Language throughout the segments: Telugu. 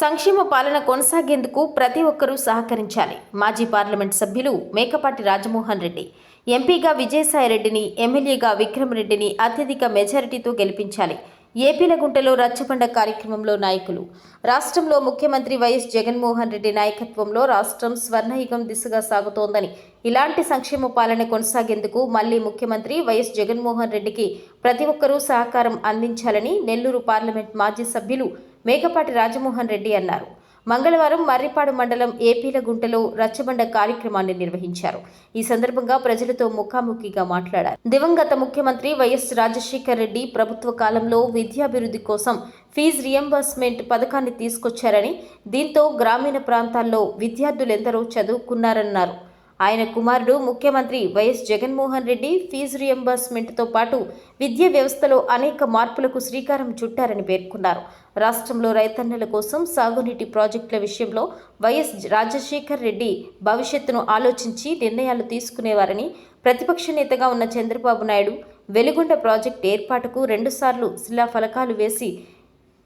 సంక్షేమ పాలన కొనసాగేందుకు ప్రతి ఒక్కరూ సహకరించాలి. మాజీ పార్లమెంట్ సభ్యులు మేకపాటి రాజమోహన్ రెడ్డి ఎంపీగా విజయసాయిరెడ్డిని ఎమ్మెల్యేగా విక్రమ్ రెడ్డిని అత్యధిక మెజారిటీతో గెలిపించాలి. ఏపీల గుంటలో రచ్చబండ కార్యక్రమంలో నాయకులు. రాష్ట్రంలో ముఖ్యమంత్రి వైఎస్ జగన్మోహన్ రెడ్డి నాయకత్వంలో రాష్ట్రం స్వర్ణయుగం దిశగా సాగుతోందని ఇలాంటి సంక్షేమ పాలన కొనసాగేందుకు మళ్ళీ ముఖ్యమంత్రి వైఎస్ జగన్మోహన్ రెడ్డికి ప్రతి ఒక్కరూ సహకారం అందించాలని నెల్లూరు పార్లమెంట్ మాజీ సభ్యులు మేకపాటి రాజమోహన్ రెడ్డి అన్నారు. మంగళవారం మర్రిపాడు మండలం ఏపీల గుంటలో రచ్చబండ కార్యక్రమాన్ని నిర్వహించారు. ఈ సందర్భంగా ప్రజలతో ముఖాముఖిగా మాట్లాడారు. దివంగత ముఖ్యమంత్రి వైఎస్ రాజశేఖర్ రెడ్డి ప్రభుత్వ కాలంలో విద్యాభివృద్ధి కోసం ఫీజు రియంబర్స్మెంట్ పథకాన్ని తీసుకొచ్చారని దీంతో గ్రామీణ ప్రాంతాల్లో విద్యార్థులెందరో చదువుకున్నారన్నారు. ఆయన కుమారుడు ముఖ్యమంత్రి వైఎస్ జగన్మోహన్ రెడ్డి ఫీజు రియంబర్స్మెంట్తో పాటు విద్యా వ్యవస్థలో అనేక మార్పులకు శ్రీకారం చుట్టారని పేర్కొన్నారు. రాష్ట్రంలో రైతన్నల కోసం సాగునీటి ప్రాజెక్టుల విషయంలో వైఎస్ రాజశేఖర్ రెడ్డి భవిష్యత్తును ఆలోచించి నిర్ణయాలు తీసుకునేవారని ప్రతిపక్ష నేతగా ఉన్న చంద్రబాబు నాయుడు వెలుగొండ ప్రాజెక్టు ఏర్పాటుకు రెండుసార్లు శిలాఫలకాలు వేసి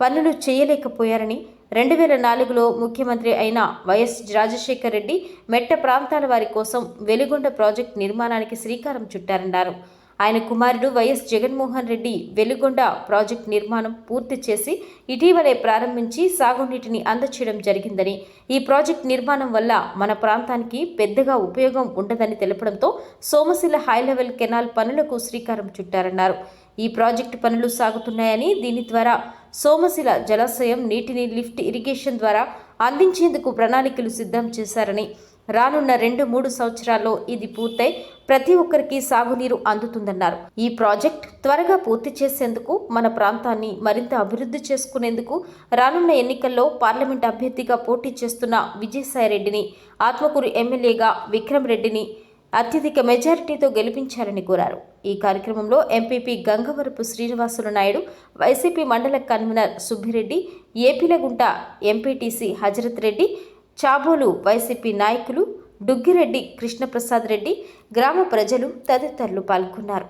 పనులు చేయలేకపోయారని రెండు వేల నాలుగులో ముఖ్యమంత్రి అయిన వైఎస్ రాజశేఖర్ రెడ్డి మెట్ట ప్రాంతాల వారి కోసం వెలుగొండ ప్రాజెక్ట్ నిర్మాణానికి శ్రీకారం చుట్టారన్నారు. ఆయన కుమారుడు వైఎస్ జగన్మోహన్ రెడ్డి వెలుగొండ ప్రాజెక్ట్ నిర్మాణం పూర్తి చేసి ఇటీవలే ప్రారంభించి సాగునీటిని అందచేయడం జరిగిందని ఈ ప్రాజెక్ట్ నిర్మాణం వల్ల మన ప్రాంతానికి పెద్దగా ఉపయోగం ఉండదని తెలపడంతో సోమశిల హై లెవెల్ కెనాల్ పనులకు శ్రీకారం చుట్టారన్నారు. ఈ ప్రాజెక్టు పనులు సాగుతున్నాయని దీని ద్వారా సోమశిల జలాశయం నీటిని లిఫ్ట్ ఇరిగేషన్ ద్వారా అందించేందుకు ప్రణాళికలు సిద్ధం చేశారని రానున్న రెండు మూడు సంవత్సరాల్లో ఇది పూర్తయి ప్రతి ఒక్కరికి సాగునీరు అందుతుందన్నారు. ఈ ప్రాజెక్ట్ త్వరగా పూర్తి చేసేందుకు మన ప్రాంతాన్ని మరింత అభివృద్ధి చేసుకునేందుకు రానున్న ఎన్నికల్లో పార్లమెంట్ అభ్యర్థిగా పోటీ చేస్తున్న విజయసాయిరెడ్డిని ఆత్మకూరు ఎమ్మెల్యేగా విక్రమ్ రెడ్డిని అత్యధిక మెజారిటీతో గెలిపించాలని కోరారు. ఈ కార్యక్రమంలో ఎంపీపీ గంగవరపు శ్రీనివాసులు నాయుడు వైసీపీ మండల convener Subbireddy ఏపీలగుంట MPTC Hazarath Reddy Chabolu YCP నాయకులు డుగ్గిరెడ్డి కృష్ణప్రసాద్ రెడ్డి గ్రామ ప్రజలు తదితరులు పాల్గొన్నారు.